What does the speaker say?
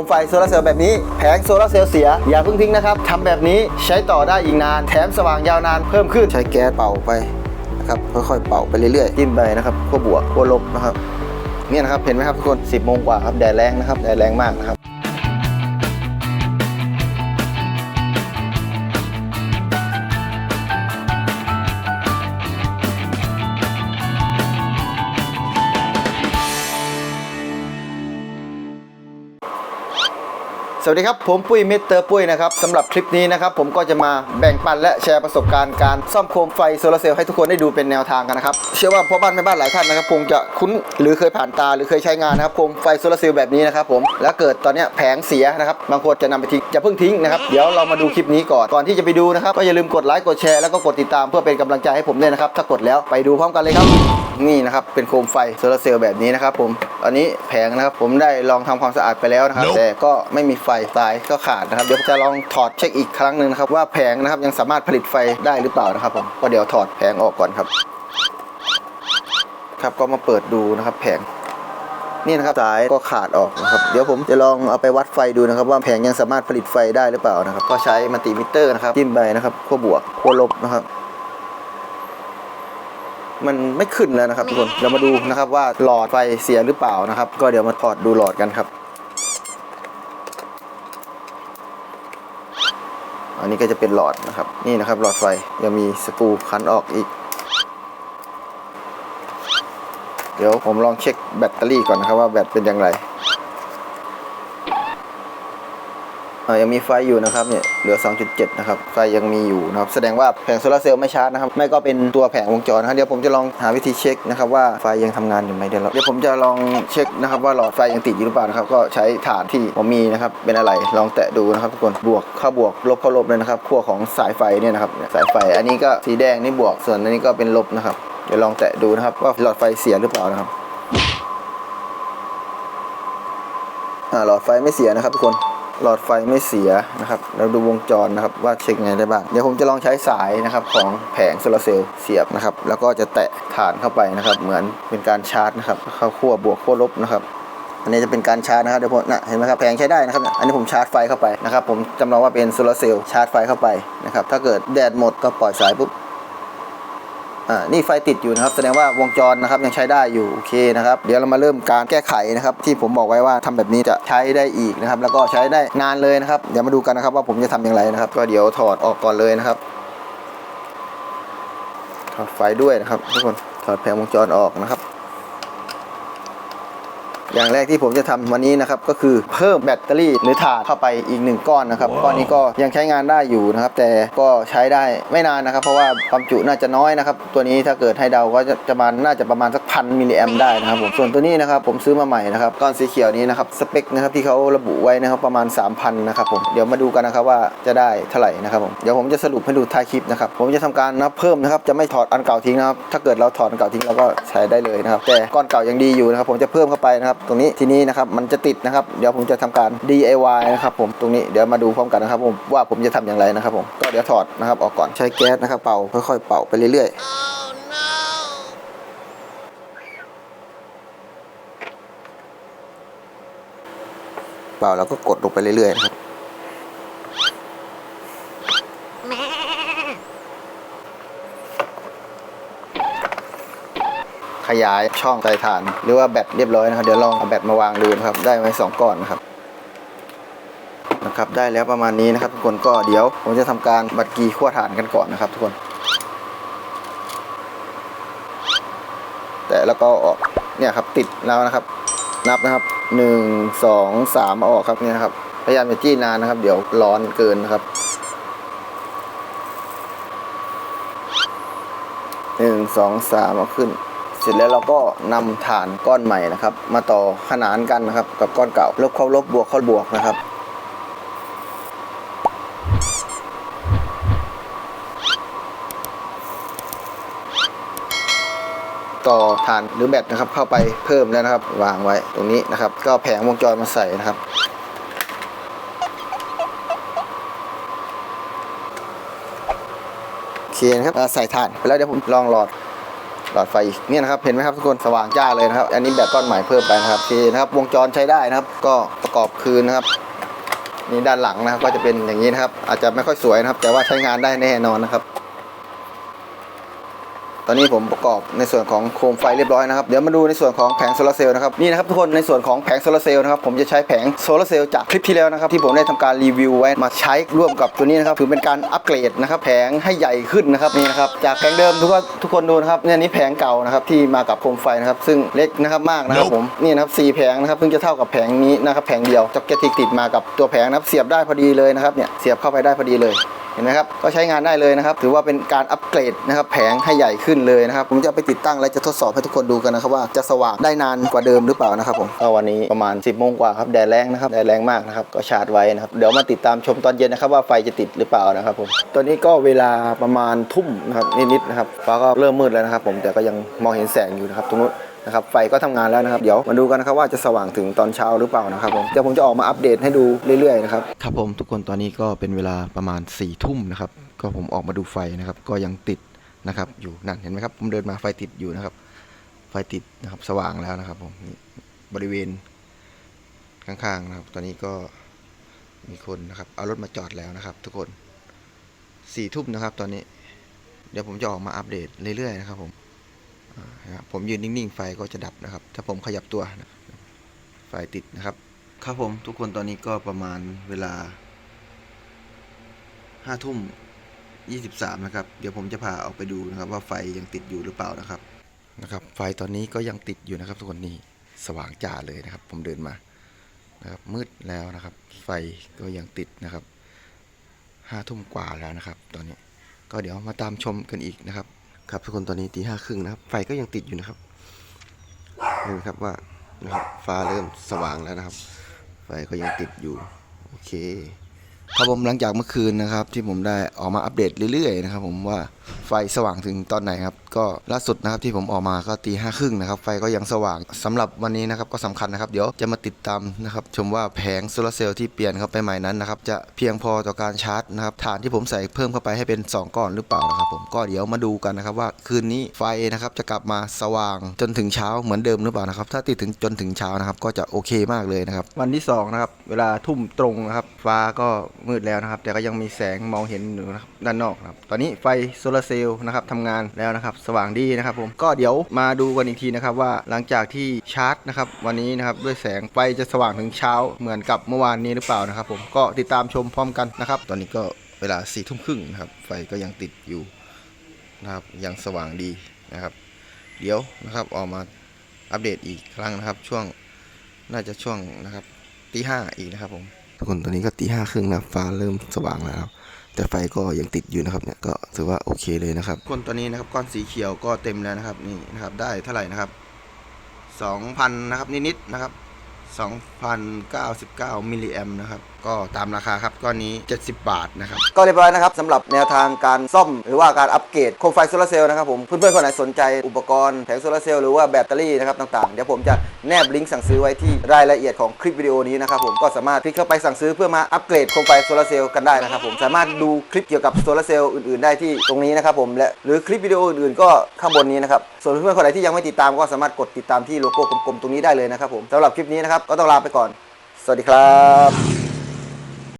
มไฟโซลาเซลล์แบบนี้ แผงโซลาเซลล์เสีย อย่าเพิ่งทิ้งนะครับทำแบบนี้ใช้ต่อได้อีกนาน แถมสว่างยาวนานเพิ่มขึ้นใช้แก๊สเป่าไปนะครับค่อยๆเป่าไปเรื่อยๆจิ้มไปนะครับขั้วบวกขั้วลบนะครับเนี่ยนะครับเห็นไหมครับทุกคน 10โมงกว่าครับแดดแรงนะครับแดดแรงมากนะครับ สวัสดีครับ ผมปุ้ยมิสเตอร์ปุ้ยนะครับสำหรับคลิปนี้นะครับผมก็จะมาแบ่งปันและแชร์ประสบการณ์การซ่อมโคมไฟโซลาร์เซลล์ให้ทุกคนได้ดูเป็นแนวทางกันนะครับ เชื่อว่าพ่อบ้านแม่บ้านหลายท่านนะครับคงจะคุ้นหรือเคยผ่านตาหรือเคยใช้งานนะครับโคมไฟโซลาร์เซลล์แบบนี้นะครับผมแล้วเกิดตอนเนี้ยแผงเสียนะครับบางคนจะนำไปทิ้งจะเพิ่งทิ้งนะครับเดี๋ยวเรามาดูคลิปนี้ก่อนก่อนที่จะไปดูนะครับก็อย่าลืมกดไลค์กดแชร์แล้วก็กดติดตามเพื่อเป็นกำลังใจให้ผมด้วยนะครับถ้ากดแล้วไปดูพร้อมกันเลยครับนี่นะครับเป็นโคมไฟโซลาร์เซลล์แบบนี้นะครับผมตอนนี้แผงนะครับผมได้ลองทำความสะอาดไปแล้วนะครับแต่ก็ไม่มีไฟสายก็ขาดนะครับเดี๋ยวจะลองถอดเช็คอีกครั้งหนึ่งนะครับว่าแผงนะครับยังสามารถผลิตไฟได้หรือเปล่านะครับผมก็เดี๋ยวถอดแผงออกก่อนครับ ครับก็มาเปิดดูนะครับแผงนี่นะครับสายก็ขาดออกนะครับเดี๋ยวผมจะลองเอาไปวัดไฟดูนะครับ ว่าแผงยังสามารถผลิตไฟได้หรือเปล่านะครับ ก็ใช้มัลติมิเตอร์นะครับจิ้มไปนะครับขั้วบวกขั้วลบนะครับมันไม่ขึ้นแล้วนะครับทุกคน เรามาดูนะครับว่าหลอดไฟเสียหรือเปล่านะครับ ก็เดี๋ยวมาถอดดูหลอดกันครับ อันนี้ก็จะเป็นหลอดนะครับ นี่นะครับหลอดไฟยังมีสกรูคันออกอีก เดี๋ยวผมลองเช็คแบตเตอรี่ก่อนนะครับว่าแบตเป็นอย่างไรเอ่อ ยังมีไฟอยู่นะครับเนี่ยเหลือ 2.7 นะครับ ไฟยังมีอยู่นะครับ แสดงว่าแผงโซลาร์เซลล์ไม่ชาร์จนะครับ ไม่ก็เป็นตัวแผงวงจรนะครับ เดี๋ยวผมจะลองหาวิธีเช็คนะครับว่าไฟยังทำงานอยู่ไหมเดี๋ยวเดี๋ยวผมจะลองเช็คนะครับว่าหลอดไฟยังติดอยู่หรือเปล่านะครับ ก็ใช้ฐานที่ผมมีนะครับ เป็นอะไร ลองแตะดูนะครับทุกคน บวกเข้าบวก ลบเข้าลบเลยนะครับขั้วของสายไฟเนี่ยนะครับ สายไฟ อันนี้ก็สีแดงนี่บวก ส่วนอันนี้ก็เป็นลบนะครับ เดี๋ยวลองแตะดูนะครับว่าหลอดไฟเสียหรือเปล่านะครับหลอดไฟไม่เสียนะครับทุกคน หลอดไฟไม่เสียนะครับ เราดูวงจรนะครับว่าเช็คไงได้บ้าง เดี๋ยวผมจะลองใช้สายนะครับของแผงโซลาร์เซลล์เสียบนะครับ แล้วก็จะแตะฐานเข้าไปนะครับ เหมือนเป็นการชาร์จนะครับ เข้าขั้วบวกขั้วลบนะครับอันนี้จะเป็นการชาร์จนะครับเดี๋ยวผมนะเห็นไหมครับแผงใช้ได้นะครับ อันนี้ผมชาร์จไฟเข้าไปนะครับ ผมจำลองว่าเป็นโซลาร์เซลล์ชาร์จไฟเข้าไปนะครับ ถ้าเกิดแดดหมดก็ปล่อยสายปุ๊บ อ่านี่ไฟติดอยู่นะครับ แสดงว่าวงจรนะครับยังใช้ได้อยู่โอเคนะครับ เดี๋ยวเรามาเริ่มการแก้ไขนะครับ ที่ผมบอกไว้ว่าทำแบบนี้จะใช้ได้อีกนะครับ แล้วก็ใช้ได้นานเลยนะครับ เดี๋ยวมาดูกันนะครับว่าผมจะทำอย่างไรนะครับ ก็เดี๋ยวถอดออกก่อนเลยนะครับ ถอดไฟด้วยนะครับทุกคนถอดแผงวงจรออกนะครับ อย่างแรกที่ผมจะทำวันนี้นะครับก็คือเพิ่มแบตเตอรี่หรือถ่านเข้าไปอีกหนึ่งก้อนนะครับก้อนนี้ก็ยังใช้งานได้อยู่นะครับ แต่ก็ใช้ได้ไม่นานนะครับ เพราะว่าความจุน่าจะน้อยนะครับ ตัวนี้ถ้าเกิดให้เดาก็จะจะมาน่าจะประมาณสักพันมิลลิแอมได้นะครับผมส่วนตัวนี้นะครับผมซื้อมาใหม่นะครับก้อนสีเขียวนี้นะครับสเปคนะครับที่เขาระบุไว้นะครับประมาณ 3,000นะครับผมเดี๋ยวมาดูกันนะครับว่าจะได้เท่าไหร่นะครับผมเดี๋ยวผมจะสรุปให้ดูท้ายคลิปนะครับผมจะทำการนับเพิ่มนะครับจะไม่ถอดอันเก่าทิ้งนะครับถ้าเกิดเราถอดอันเก่าทิ้งเราก็ใช้ได้เลยนะครับแต่ก้อนเก่ายังดีอยู่นะครับผมจะเพิ่มเข้าไปนะครับตรงนี้ทีนี้นะครับมันจะติดนะครับเดี๋ยวผมจะทำการ DIY นะครับผมตรงนี้เดี๋ยวมาดูพร้อมกันนะครับผมว่าผมจะทำอย่างไรนะครับผมก็เดี๋ยวถอดนะครับออกก่อนใช้แก๊สนะครับเป่าค่อยๆเป่าไปเรื่อยๆเป่าแล้วก็กดลงไปเรื่อยๆครับขยาย ช่องใส่ถ่าน หรือว่าแบตเรียบร้อยนะครับ เดี๋ยวลองเอาแบตมาวางดูนะครับ ได้ไหมสองก้อนนะครับนะครับ ได้แล้วประมาณนี้นะครับ ทุกคนก็เดี๋ยวผมจะทำการบัดกีขั้วถ่านกันก่อนนะครับ ทุกคน แต่แล้วก็ออกเนี่ยครับติดแล้วนะครับ นับนะครับหนึ่งสองสามอาออกครับเนี่ยครับพยายามอย่าจี้นานนะครับ เดี๋ยวร้อนเกินนะครับหนึ่งสองสามเอาขึ้น เสร็จแล้วเราก็นำฐานก้อนใหม่นะครับ มาต่อขนานกันนะครับ กับก้อนเก่าลบเข้าลบบวกเข้าบวกนะครับ ต่อฐานหรือแบตนะครับเข้าไปเพิ่มแล้วนะครับ วางไว้ตรงนี้นะครับ ก็แผงวงจรมาใส่นะครับโอเคนะครับใส่ถ่านไปแล้วเดี๋ยวผมลองหลอด หลอดไฟอีกเนี่ยนะครับเห็นไหมครับทุกคนสว่างจ้าเลยนะครับ อันนี้แบบก้อนใหม่เพิ่มไปนะครับโอเคนะครับวงจรใช้ได้นะครับ ก็ประประกอบคืนนะครับนี่ด้านหลังนะครับก็จะเป็นอย่างนี้นะครับ อาจจะไม่ค่อยสวยนะครับ แต่ว่าใช้งานได้แน่นอนนะครับ ตอนนี้ผมประกอบในส่วนของโคมไฟเรียบร้อยนะครับ เดี๋ยวมาดูในส่วนของแผงโซลาร์เซลล์นะครับ นี่นะครับทุกคนในส่วนของแผงโซลาร์เซลล์นะครับ ผมจะใช้แผงโซลาร์เซลล์จากคลิปที่แล้วนะครับ ที่ผมได้ทำการรีวิวไว้มาใช้ร่วมกับตัวนี้นะครับ ถือเป็นการอัปเกรดนะครับ แผงให้ใหญ่ขึ้นนะครับนี่นะครับ จากแผงเดิมทุกคนทุกคนดูนะครับเนี่ยนี่แผงเก่านะครับที่มากับโคมไฟนะครับ ซึ่งเล็กนะครับมากนะครับผมนี่นะครับสี่แผงนะครับเพิ่งจะเท่ากับแผงนี้นะครับแผงเดียวจ็อกเก็ตที่ติดมากับตัวแผงนะครับเสียบได้พอดีเลยนะครับเนี่ยเสียบเข้าไปได้พอดีเลย เห็นไหมครับก็ใช้งานได้เลยนะครับ ถือว่าเป็นการอัปเกรดนะครับแผงให้ใหญ่ขึ้นเลยนะครับ ผมจะไปติดตั้งและจะทดสอบให้ทุกคนดูกันนะครับว่าจะสว่างได้นานกว่าเดิมหรือเปล่านะครับผมก็วันนี้ประมาณ 10บโมงกว่าครับแดดแรงนะครับแดดแรงมากนะครับก็ชาร์จไว้นะครับเดี๋ยวมาติดตามชมตอนเย็นนะครับว่าไฟจะติดหรือเปล่านะครับผมตอนนี้ก็เวลาประมาณทุ่มนะครับนิดๆนะครับฟ้าก็เริ่มมืดแล้วนะครับ ผมแต่ก็ยังมองเห็นแสงอยู่นะครับตรงนู้น นะครับไฟก็ทำงานแล้วนะครับ เดี๋ยวมาดูกันนะครับว่าจะสว่างถึงตอนเช้าหรือเปล่านะครับผมเดี๋ยวผมจะออกมาอัปเดตให้ดูเรื่อยๆนะครับครับผมทุกคนตอนนี้ก็เป็นเวลาประมาณ4ี่ทุ่มนะครับก็ผมออกมาดูไฟนะครับ ก็ยังติดนะครับ อยู่นั่นเห็นไหมครับ ผมเดินมาไฟติดอยู่นะครับ ไฟติดนะครับสว่างแล้วนะครับผมบริเวณข้างๆนะครับ ตอนนี้ก็มีคนนะครับ เอารถมาจอดแล้วนะครับ ทุกคนสี่ทุ่มนะครับ ตอนนี้ เดี๋ยวผมจะออกมาอัปเดตเรื่อยๆนะครับผม ผมยืนนิ่งๆ ไฟก็จะดับนะครับ ถ้าผมขยับตัวนะไฟติดนะครับ ครับผมทุกคนตอนนี้ก็ประมาณเวลาห้าทุ่มยี่สิบสามนะครับ เดี๋ยวผมจะพาออกไปดูนะครับ ว่าไฟยังติดอยู่หรือเปล่านะครับนะครับ ไฟตอนนี้ก็ยังติดอยู่นะครับ ทุกคนนี่สว่างจ้าเลยนะครับ ผมเดินมานะครับ มืดแล้วนะครับ ไฟก็ยังติดนะครับห้าทุ่มกว่าแล้วนะครับ ตอนนี้ก็เดี๋ยวมาตามชมกันอีกนะครับ ครับทุกคนตอนนี้ตีห้าครึ่งนะครับ ไฟก็ยังติดอยู่นะครับเห็นไหมครับว่านะครับฟ้าเริ่มสว่างแล้วนะครับ ไฟก็ยังติดอยู่ โอเค ครับผมหลังจากเมื่อคืนนะครับที่ผมได้ออกมาอัปเดตเรื่อยๆนะครับผมว่าไฟสว่างถึงตอนไหนครับก็ล่าสุดนะครับที่ผมออกมาก็ตีห้าครึ่งนะครับไฟก็ยังสว่างสำหรับวันนี้นะครับก็สำคัญนะครับเดี๋ยวจะมาติดตามนะครับชมว่าแผงโซลาร์เซลล์ที่เปลี่ยนเข้าไปใหม่นั้นนะครับจะเพียงพอต่อการชาร์จนะครับฐานที่ผมใส่เพิ่มเข้าไปให้เป็น 2 ก้อนหรือเปล่านะครับผมก็เดี๋ยวมาดูกันนะครับว่าคืนนี้ไฟนะครับจะกลับมาสว่างจนถึงเช้าเหมือนเดิมหรือเปล่านะครับถ้าติดถึงจนถึงเช้านะครับก็จะโอเคมากเลยนะครับวันที่2นะครับเวลาทุ่มตรงนะครับฟ้าก็มืดแล้วนะครับ แต่ก็ยังมีแสงมองเห็นอยู่นะครับด้านนอกนะครับตอนนี้ไฟโซลาร์เซลล์นะครับทำงานแล้วนะครับ สว่างดีนะครับผมก็เดี๋ยวมาดูกันอีกทีนะครับว่าหลังจากที่ชาร์จนะครับวันนี้นะครับด้วยแสงไฟจะสว่างถึงเช้าเหมือนกับเมื่อวานนี้หรือเปล่านะครับ ผมก็ติดตามชมพร้อมกันนะครับ ตอนนี้ก็เวลาสี่ทุ่มครึ่งนะครับไฟก็ยังติดอยู่นะครับยังสว่างดีนะครับ เดี๋ยวนะครับออกมาอัปเดตอีกครั้งนะครับช่วงน่าจะช่วงนะครับตีห้าอีกนะครับผม ทุกคนตอนนี้ก็ตีห้าครึ่งนะฟ้าเริ่มสว่างแล้วแต่ไฟก็ยังติดอยู่นะครับเนี่ยก็ถือว่าโอเคเลยนะครับคนตอนนี้นะครับก้อนสีเขียวก็เต็มแล้วนะครับนี่นะครับได้เท่าไหร่นะครับ2,000นะครับนิดๆนะครับ2,099 มิลลิแอมนะครับ ก็ตามราคาครับก้อนนี้ 70 บาทนะครับ ก็เรียบร้อยนะครับสำหรับแนวทางการซ่อมหรือว่าการอัปเกรดโคมไฟโซลาร์เซลล์นะครับผม เพื่อนๆคนไหนสนใจอุปกรณ์แผงโซลาร์เซลล์หรือว่าแบตเตอรี่นะครับต่างๆ เดี๋ยวผมจะ แนบลิงก์สั่งซื้อไว้ที่รายละเอียดของคลิปวิดีโอนี้นะครับผมก็สามารถคลิกเข้าไปสั่งซื้อเพื่อมาอัปเกรดโคมไฟโซลาร์เซลล์กันได้นะครับผมสามารถดูคลิปเกี่ยวกับโซลาร์เซลล์อื่นๆ ได้ที่ตรงนี้นะครับผมและหรือคลิปวิดีโออื่นๆก็ข้างบนนี้นะครับส่วนเพื่อนๆคนไหนที่ยังไม่ติดตามก็สามารถกดติดตามที่โลโก้กลมๆตรงนี้ได้เลยนะครับผมสำหรับคลิปนี้นะครับก็ต้องลาไปก่อน สวัสดีครับ